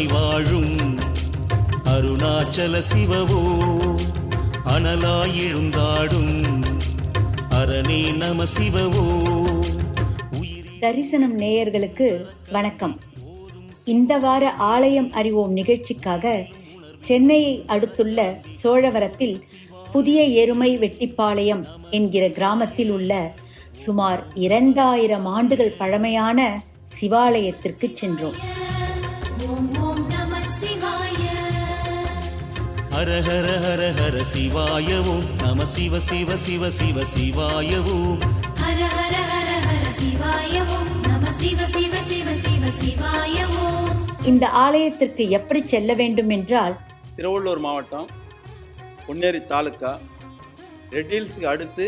அண்ணாமலை வாழும் அருணாச்சல சிவவோ அனலாயிழுந்தாடும் அரணே நம சிவவோ. தரிசனம் நேயர்களுக்கு வணக்கம். இந்த வார ஆலயம் அறிவோம் நிகழ்ச்சிக்காக சென்னையை அடுத்துள்ள சோழவரத்தில் புதிய எருமை வெட்டிப்பாளையம் என்கிற கிராமத்தில் உள்ள சுமார் இரண்டாயிரம் ஆண்டுகள் பழமையான சிவாலயத்திற்கு சென்றோம். ஹர ஹர ஹர ஹர சிவாயவும் நம சிவ சிவ சிவ சிவ சிவாயவும். ஹர ஹர ஹர ஹர சிவாய ஓம் நம சிவ சிவ சிவ சிவ சிவாய ஓம் இந்த ஆலயத்திற்கு எப்படி செல்ல வேண்டும் என்றால் திருவள்ளூர் மாவட்டம் பொன்னேரி தாலுக்கா ரெட் ஹில்ஸுக்கு அடுத்து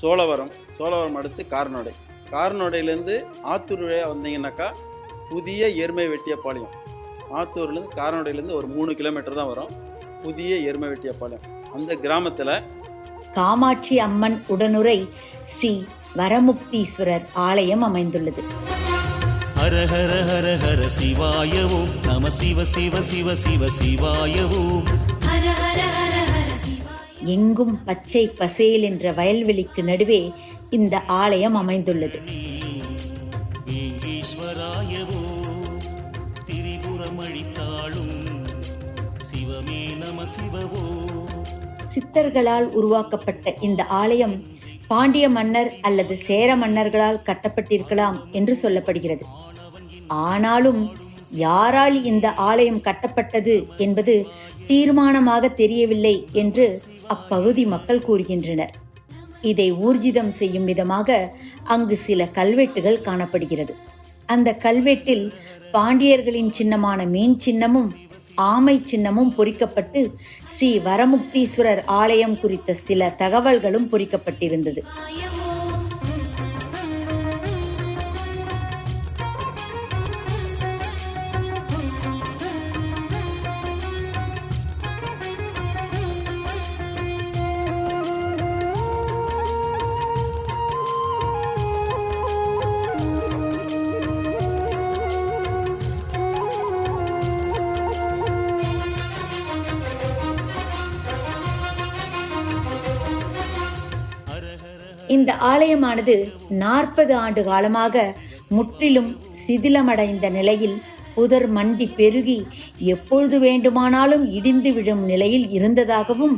சோழவரம் சோழவரம் அடுத்து காரனோடை காரனோடையிலேருந்து ஆத்தூர் வழியாக வந்தீங்கன்னாக்கா புதிய எருமை வெட்டியப்பாளையம் ஆத்தூர்லேருந்து காரனோடையிலேருந்து ஒரு மூணு கிலோமீட்டர் தான் வரும். புதிய எருமை வெட்டியப்பாளையம் அந்த கிராமத்தில் காமாட்சி அம்மன் உடனுரை ஸ்ரீ வரமுக்தீஸ்வரர் ஆலயம் அமைந்துள்ளது. ஹர ஹர ஹர ஹர சிவாயவும் நம சிவ சிவ சிவ சிவ சிவாயவும். ஹர ஹர ஹர ஹர சிவாய எங்கும் பச்சை பசேல் என்ற வயல்வெளிக்கு நடுவே இந்த ஆலயம் அமைந்துள்ளது. சித்தர்களால் உருவாக்கப்பட்ட இந்த ஆலயம் பாண்டிய மன்னர் அல்லது சேர மன்னர்களால் கட்டப்பட்டிருக்கலாம் என்று சொல்லப்படுகிறது. ஆனாலும் யாரால் இந்த ஆலயம் கட்டப்பட்டது என்பது தீர்மானமாக தெரியவில்லை என்று அப்பகுதி மக்கள் கூறுகின்றனர். இதை ஊர்ஜிதம் செய்யும் விதமாக அங்கு சில கல்வெட்டுகள் காணப்படுகிறது. அந்த கல்வெட்டில் பாண்டியர்களின் சின்னமான மீன் சின்னமும் ஆமை சின்னமும் பொறிக்கப்பட்டு ஸ்ரீ வரமுக்தீஸ்வரர் ஆலயம் குறித்த சில தகவல்களும் பொறிக்கப்பட்டிருந்தது. இந்த ஆலயமானது நாற்பது ஆண்டு காலமாக முற்றிலும் சிதிலமடைந்த நிலையில் புதர் மண்டி பெருகி எப்பொழுது வேண்டுமானாலும் இடிந்து விழும் நிலையில் இருந்ததாகவும்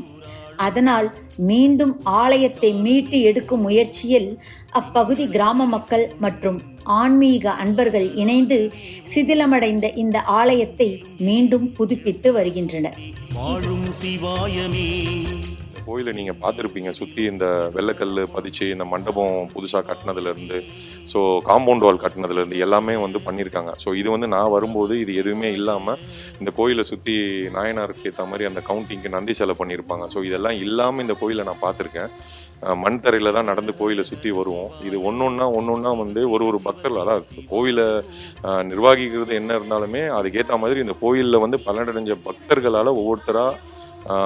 அதனால் மீண்டும் ஆலயத்தை மீட்டு எடுக்கும் முயற்சியில் அப்பகுதி கிராம மக்கள் மற்றும் ஆன்மீக அன்பர்கள் இணைந்து சிதிலமடைந்த இந்த ஆலயத்தை மீண்டும் புதுப்பித்து வருகின்றனர். கோயிலை நீங்கள் பார்த்துருப்பீங்க. சுற்றி இந்த வெள்ளைக்கல் பதிச்சு இந்த மண்டபம் புதுசாக கட்டினதுலேருந்து ஸோ காம்பவுண்ட் வால் கட்டினதுலேருந்து எல்லாமே வந்து பண்ணியிருக்காங்க ஸோ இது வந்து நான் வரும்போது இது எதுவுமே இல்லாமல் இந்த கோயிலை சுற்றி நாயனாருக்கு ஏற்ற மாதிரி அந்த கவுண்டிங்க்கு நந்தி சிலை பண்ணியிருப்பாங்க ஸோ இதெல்லாம் இல்லாமல் இந்த கோயிலை நான் பார்த்துருக்கேன். மண் தரையில் தான் நடந்து கோயிலை சுற்றி வருவோம். இது ஒன்று ஒன்றா ஒன்று ஒன்றா வந்து ஒரு ஒரு பக்தர்கள் அதான் கோயிலை நிர்வாகிக்கிறது என்ன இருந்தாலுமே அதுக்கேற்ற மாதிரி இந்த கோயிலில் வந்து பலனடைஞ்ச பக்தர்களால் ஒவ்வொருத்தராக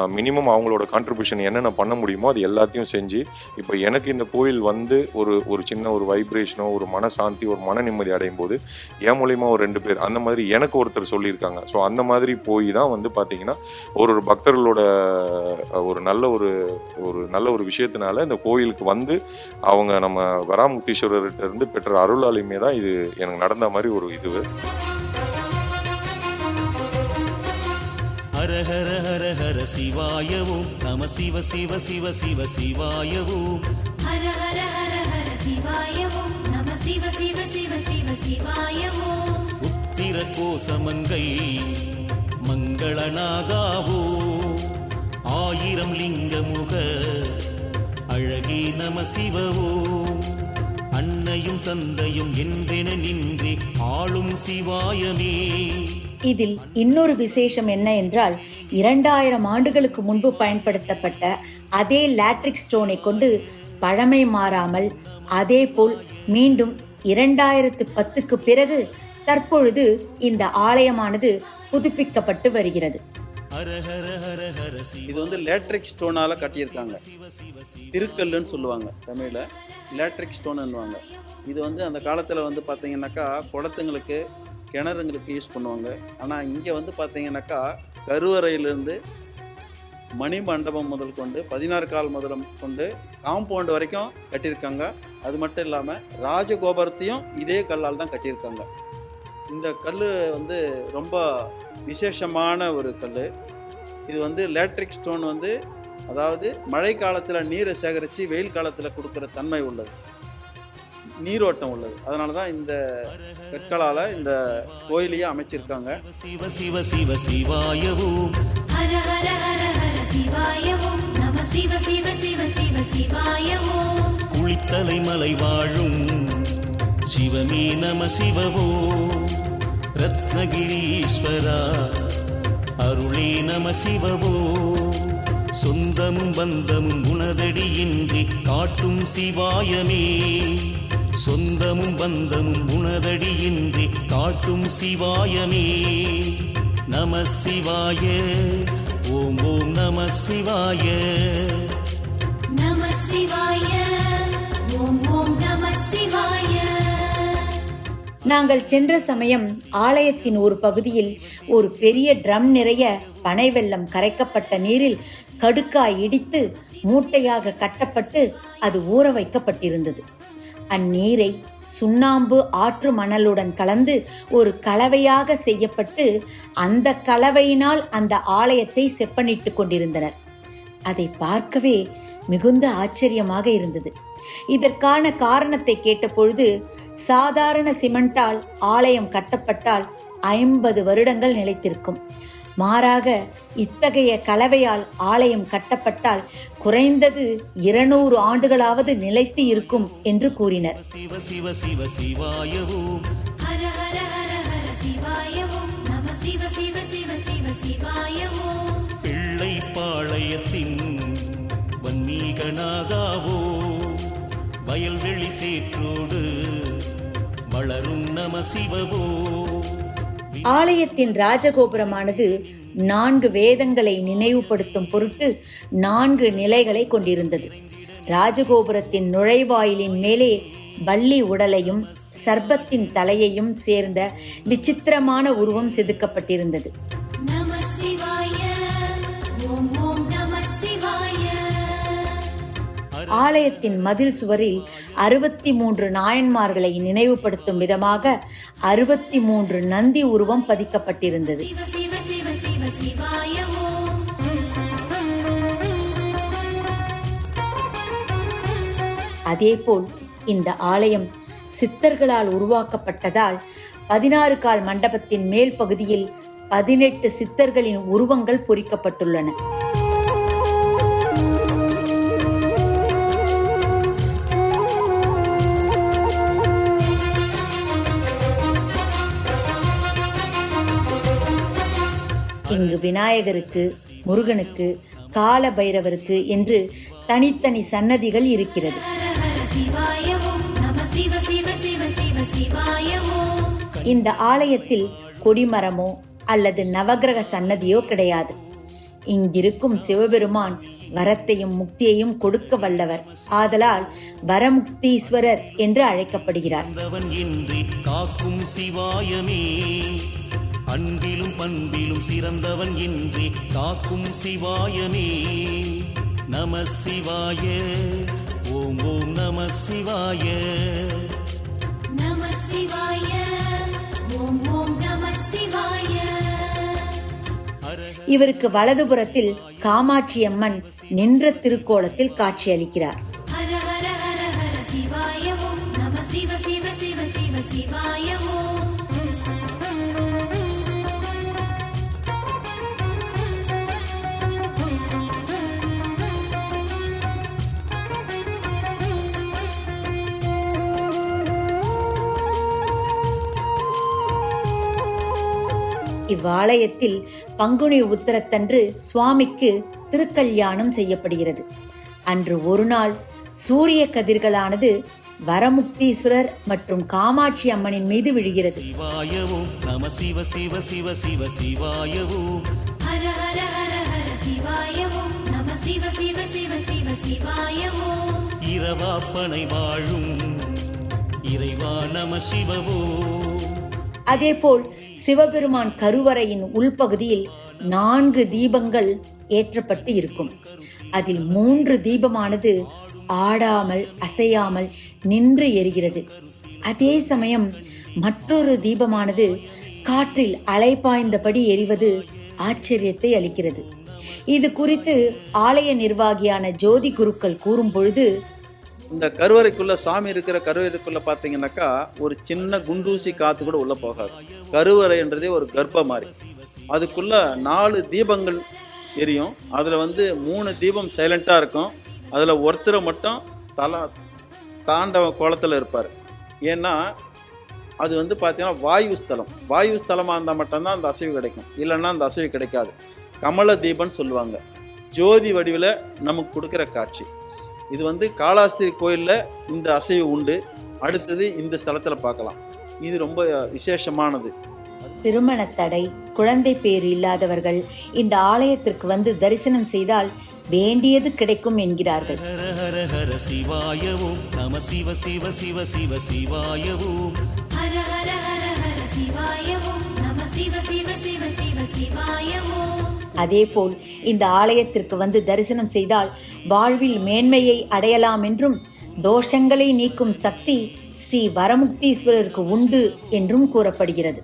மினிமம் அவங்களோட கான்ட்ரிபியூஷன் என்னென்ன பண்ண முடியுமோ அது எல்லாத்தையும் செஞ்சு இப்போ எனக்கு இந்த கோயில் வந்து ஒரு ஒரு சின்ன ஒரு வைப்ரேஷனோ ஒரு மனசாந்தி ஒரு மன நிம்மதி அடையும் போது என் மூலியமாக ஒரு ரெண்டு பேர் அந்த மாதிரி எனக்கு ஒருத்தர் சொல்லியிருக்காங்க. ஸோ அந்த மாதிரி போய் தான் வந்து பார்த்தீங்கன்னா ஒரு ஒரு பக்தர்களோட ஒரு நல்ல ஒரு ஒரு நல்ல ஒரு விஷயத்தினால இந்த கோயிலுக்கு வந்து அவங்க நம்ம வராமுக்தீஸ்வரர்கிட்ட இருந்து பெற்ற அருளாலையுமே தான் இது எனக்கு நடந்த மாதிரி ஒரு இது ஹர ஹர ஹர ஹர சிவாயவும் நம சிவ சிவ சிவ சிவ சிவாயவும். ஹர ஹர ஹர ஹர சிவாய ஓம் நம சிவ சிவ சிவ சிவ சிவாய ஓம் உத்திர கோசமங்கை மங்களனாகாவோ ஆயிரம் லிங்கமுக அழகே நம சிவவோ. அன்னையும் தந்தையும் என்றென நின்றே ஆளும் சிவாயமே. இதில் இன்னொரு விசேஷம் என்ன என்றால் இரண்டாயிரம் ஆண்டுகளுக்கு முன்பு பயன்படுத்தப்பட்ட அதே லாட்ரிக் ஸ்டோனை கொண்டு பழமை மாறாமல் அதேபோல் மீண்டும் இரண்டாயிரத்து பத்துக்கு பிறகு தற்பொழுது இந்த ஆலயமானது புதுப்பிக்கப்பட்டு வருகிறது. இது வந்து லேட்ரிக் ஸ்டோனால கட்டியிருக்காங்க. திருக்கல்லுன்னு சொல்லுவாங்க தமிழில். லேட்ரிக் ஸ்டோனுன்னுவாங்க இது வந்து அந்த காலத்தில் வந்து பார்த்தீங்கன்னாக்கா குளத்துங்களுக்கு கிணறுங்களுக்கு யூஸ் பண்ணுவாங்க. ஆனால் இங்கே வந்து பார்த்தீங்கன்னாக்கா கருவறையிலேருந்து மணி மண்டபம் முதல் கொண்டு பதினாறு கால் முதல் கொண்டு காம்பவுண்ட் வரைக்கும் கட்டியிருக்காங்க. அது மட்டும் இல்லாமல் ராஜகோபுரத்தையும் இதே கல்லால் தான் கட்டியிருக்காங்க. இந்த கல் வந்து ரொம்ப விசேஷமான ஒரு கல் இது வந்து லேட்ரிக் ஸ்டோன் வந்து அதாவது மழை காலத்தில் நீரை சேகரித்து வெயில் காலத்தில் கொடுக்குற தன்மை உள்ளது. நீரோட்டம் உள்ளது. அதனால தான் இந்த கற்களால் இந்த கோயிலையே அமைச்சிருக்காங்க. சிவ சிவ சிவ சிவாய ஓம் ஹர ஹர ஹர ஹர சிவாய ஓம் நம சிவ சிவ சிவ சிவ சிவாய ஓம் குளித்தலை மலை வாழும். சிவமே நம சிவவோ. ரத்னகிரீஸ்வரா அருளே நம சிவவோ. சொந்தமும் பந்தமும் உனதடியின்றி காட்டும் சிவாயமே. சொந்தமும் பந்தமும் உனதடியின்றி காட்டும் சிவாயமே. நம சிவாய ஓம் ஓம் நம சிவாய. நம சிவாய ஓம் ஓம் நம சிவாய. நாங்கள் சென்ற சமயம் ஆலயத்தின் ஒரு பகுதியில் ஒரு பெரிய ட்ரம் நிறைய பனை வெல்லம் கரைக்கப்பட்ட நீரில் கடுக்காய் இடித்து மூட்டையாக கட்டப்பட்டு அது ஊற வைக்கப்பட்டிருந்தது. அந்நீரை சுண்ணாம்பு ஆற்று மணலுடன் கலந்து ஒரு கலவையாக செய்யப்பட்டு அந்த கலவையினால் அந்த ஆலயத்தை செப்பனிட்டு கொண்டிருந்தனர். அதை பார்க்கவே மிகுந்த ஆச்சரியமாக இருந்தது. இதற்கான காரணத்தை கேட்டபொழுது சாதாரண சிமெண்டால் ஆலயம் கட்டப்பட்டால் ஐம்பது வருடங்கள் நிலைத்திருக்கும். மாறாக இத்தகைய கலவையால் ஆலயம் கட்டப்பட்டால் குறைந்தது இருநூறு ஆண்டுகளாவது நிலைத்து இருக்கும் என்று கூறினர். சிவ சிவ சிவ சிவாய ஓம் ஹர ஹர ஹர ஹர சிவாய ஓம் நம சிவ சிவ சிவ சிவ சிவாய ஓம் பிள்ளை பாளையத்தின் வன்மீகநாதாவோ. வயல்வெளி சேற்றோடு வளரும் நம சிவவோ. ஆலயத்தின் ராஜகோபுரமானது நான்கு வேதங்களை நினைவுபடுத்தும் பொருட்டு நான்கு நிலைகளை கொண்டிருந்தது. ராஜகோபுரத்தின் நுழைவாயிலின் மேலே வள்ளி உடலையும் சர்ப்பத்தின் தலையையும் சேர்ந்த விசித்திரமான உருவம் செதுக்கப்பட்டிருந்தது. ஆலயத்தின் மதில் சுவரில் அறுபத்தி மூன்று நாயன்மார்களை நினைவுபடுத்தும் விதமாக அறுபத்தி மூன்று நந்தி உருவம் பதிக்கப்பட்டிருந்தது. அதேபோல் இந்த ஆலயம் சித்தர்களால் உருவாக்கப்பட்டதால் பதினாறு கால் மண்டபத்தின் மேல் பகுதியில் பதினெட்டு சித்தர்களின் உருவங்கள் பொறிக்கப்பட்டுள்ளன. இங்கு விநாயகருக்கு முருகனுக்கு கால பைரவருக்கு என்று தனித்தனி சன்னதிகள் இருக்கிறது. இந்த ஆலயத்தில் கொடிமரமோ அல்லது நவக்கிரக சன்னதியோ கிடையாது. இங்கிருக்கும் சிவபெருமான் வரத்தையும் முக்தியையும் கொடுக்க வல்லவர். ஆதலால் வரமுக்தீஸ்வரர் என்று அழைக்கப்படுகிறார். அன்பிலும் பண்பிலும் சிறந்தவன் இன்றி. காக்கும் சிவாயமே நம சிவாய. ஓம் ஓம் நம சிவாய. நம சிவாய. ஓம் ஓம் நம சிவாய. இவருக்கு வலதுபுறத்தில் காமாட்சி அம்மன் நின்ற திருக்கோலத்தில் காட்சியளிக்கிறார். இவ்வாலயத்தில் பங்குனி உத்தரத்தன்று சுவாமிக்கு திருக்கல்யாணம் செய்யப்படுகிறது. அன்று ஒரு நாள் சூரிய கதிர்களானது வரமுக்தீஸ்வரர் மற்றும் காமாட்சி அம்மனின் மீது விழுகிறது. இரவாப்பனை வாழும். இறைவா நம சிவவோ அதேபோல் சிவபெருமான் கருவறையின் உள்பகுதியில் நான்கு தீபங்கள் ஏற்றப்பட்டு இருக்கும். அதில் மூன்று தீபமானது ஆடாமல் அசையாமல் நின்று எரிகிறது. அதே சமயம் மற்றொரு தீபமானது காற்றில் அலைபாய்ந்தபடி எரிவது ஆச்சரியத்தை அளிக்கிறது. இது குறித்து ஆலய நிர்வாகியான ஜோதி குருக்கள் கூறும் பொழுது இந்த கருவறைக்குள்ளே சாமி இருக்கிற கருவறைக்குள்ளே பார்த்தீங்கன்னாக்கா ஒரு சின்ன குண்டூசி காற்று கூட உள்ளே போகாது. கருவறைன்றதே ஒரு கர்ப்பம் மாதிரி அதுக்குள்ளே நாலு தீபங்கள் எரியும். அதில் வந்து மூணு தீபம் சைலண்ட்டாக இருக்கும். அதில் ஒருத்தரை மட்டும் தலா தாண்டவ கோலத்தில் இருப்பார். ஏன்னா அது வந்து பார்த்தீங்கன்னா வாயு ஸ்தலம். வாயு ஸ்தலமாக இருந்தால் மட்டும்தான் அந்த அசைவு கிடைக்கும். இல்லைன்னா அந்த அசைவு கிடைக்காது. கமல தீபம்னு சொல்லுவாங்க. ஜோதி வடிவில் நமக்கு கொடுக்குற காட்சி. இது வந்து காளாஸ்திரி கோயிலில் இந்த அசைவு உண்டு. அடுத்தது இந்த ஸ்தலத்தில் பார்க்கலாம். இது ரொம்ப விசேஷமானது. திருமண தடை குழந்தை பேர் இல்லாதவர்கள் இந்த ஆலயத்திற்கு வந்து தரிசனம் செய்தால் வேண்டியது கிடைக்கும் என்கிறார்கள். ஹர ஹர ஹர சிவாய ஓம் நம சிவ சிவ சிவ சிவ சிவாய ஓம் ஹர ஹர ஹர ஹர சிவாய ஓம் நம சிவ சிவ சிவ சிவ சிவாய ஓம் அதேபோல் இந்த ஆலயத்திற்கு வந்து தரிசனம் செய்தால் வாழ்வில் மேன்மையை அடையலாம் என்றும் தோஷங்களை நீக்கும் சக்தி ஸ்ரீ வரமுக்தீஸ்வரருக்கு உண்டு என்றும் கூறப்படுகிறது.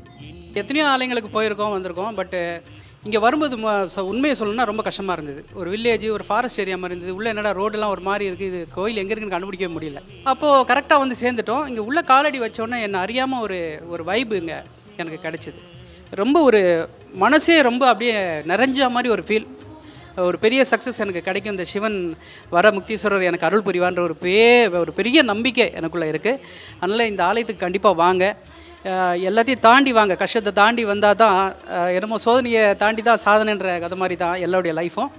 எத்தனையோ ஆலயங்களுக்கு போயிருக்கோம் வந்திருக்கோம் பட்டு இங்கே வரும்போது ம- ச- உண்மையை சொல்லணும்னா ரொம்ப கஷ்டமாக இருந்தது. ஒரு வில்லேஜ் ஒரு ஃபாரஸ்ட் ஏரியா மாதிரி இருந்தது. உள்ளே என்னடா ரோடெல்லாம் ஒரு மாதிரி இருக்குது இது கோயில் எங்கே இருக்குன்னு கண்டுபிடிக்க முடியல. அப்போது கரெக்டாக வந்து சேர்ந்துட்டோம். இங்கே உள்ள காலடி வச்சோன்னே என்னை அறியாமல் ஒரு ஒரு வைப்பு இங்கே எனக்கு கிடச்சிது. ரொம்ப ஒரு மனசே ரொம்ப அப்படியே நிறைஞ்ச மாதிரி ஒரு ஃபீல் ஒரு பெரிய சக்ஸஸ் எனக்கு கிடைக்கும். இந்த சிவன் வர முக்தீஸ்வரர் எனக்கு அருள் புரிவான்ற ஒரு பே ஒரு பெரிய நம்பிக்கை எனக்குள்ளே இருக்குது அதனால் இந்த ஆலயத்துக்கு கண்டிப்பாக வாங்க. எல்லாத்தையும் தாண்டி வாங்க. கஷ்டத்தை தாண்டி வந்தால் தான் என்னமோ சோதனையை தாண்டி தான் சாதனைன்ற கதை மாதிரி தான் எல்லாருடைய லைஃப்பும்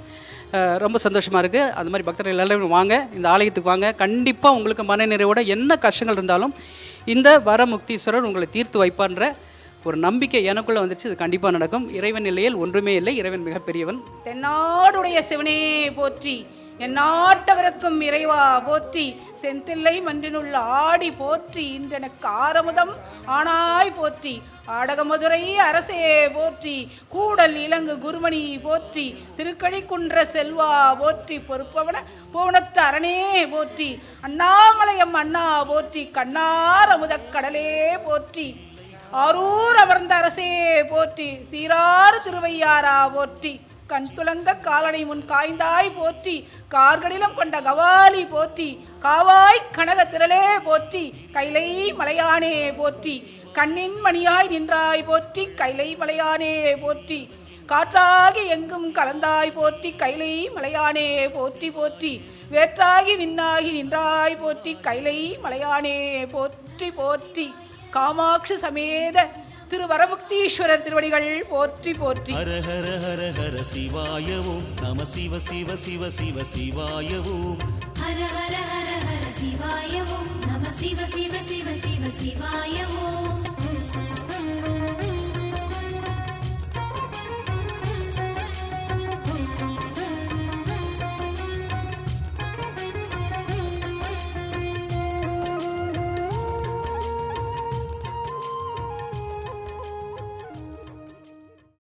ரொம்ப சந்தோஷமாக இருக்குது அது மாதிரி பக்தர்கள் எல்லாருமே வாங்க. இந்த ஆலயத்துக்கு வாங்க. கண்டிப்பாக உங்களுக்கு மனநிறைவோட என்ன கஷ்டங்கள் இருந்தாலும் இந்த வர முக்தீஸ்வரர் உங்களை தீர்த்து வைப்பான்ற ஒரு நம்பிக்கை எனக்குள்ளே வந்துச்சு இது கண்டிப்பாக நடக்கும். இறைவன் நிலையில் ஒன்றுமே இல்லை. இறைவன் மிகப்பெரியவன். தென்னாடுடைய சிவனே போற்றி. எந்நாட்டவருக்கும் இறைவா போற்றி. செந்தில்லை மன்றினுள் ஆடி போற்றி. இன்றெனக்கு ஆரமுதம் ஆனாய் போற்றி. ஆடகமதுரை அரசே போற்றி. கூடல் இலங்கு குருமணி போற்றி. திருக்கழிக்குன்ற செல்வா போற்றி. பொறுப்பவன பூவனத்து அரணே போற்றி. அண்ணாமலையம் அண்ணா போற்றி. கண்ணார் அமுதக் கடலே போற்றி. ஆரூர் அமர்ந்த அரசே போற்றி. சீராறு திருவையாரா போற்றி. கண் துலங்க காலனை முன் காய்ந்தாய் போற்றி. கார்களிலும் கொண்ட கவாலி போற்றி. காவாய் கனக திரளே போற்றி. கைலை மலையானே போற்றி. கண்ணின் மணியாய் நின்றாய் போற்றி. கைலை மலையானே போற்றி. காற்றாகி எங்கும் கலந்தாய் போற்றி. கைலை மலையானே போற்றி போற்றி. வேற்றாகி விண்ணாகி நின்றாய் போற்றி. கைலை மலையானே போற்றி போற்றி. காமாட்சி சமேத திருவரமுக்தீஸ்வரர் திருவடிகள் போற்றி போற்றி. ஹர ஹர ஹர ஹர சிவாய ஓம் நம சிவ சிவ சிவ சிவ சிவாய ஓம் ஹர ஹர ஹர ஹர சிவாய ஓம் நம சிவ சிவ சிவ சிவ சிவாய ஓம்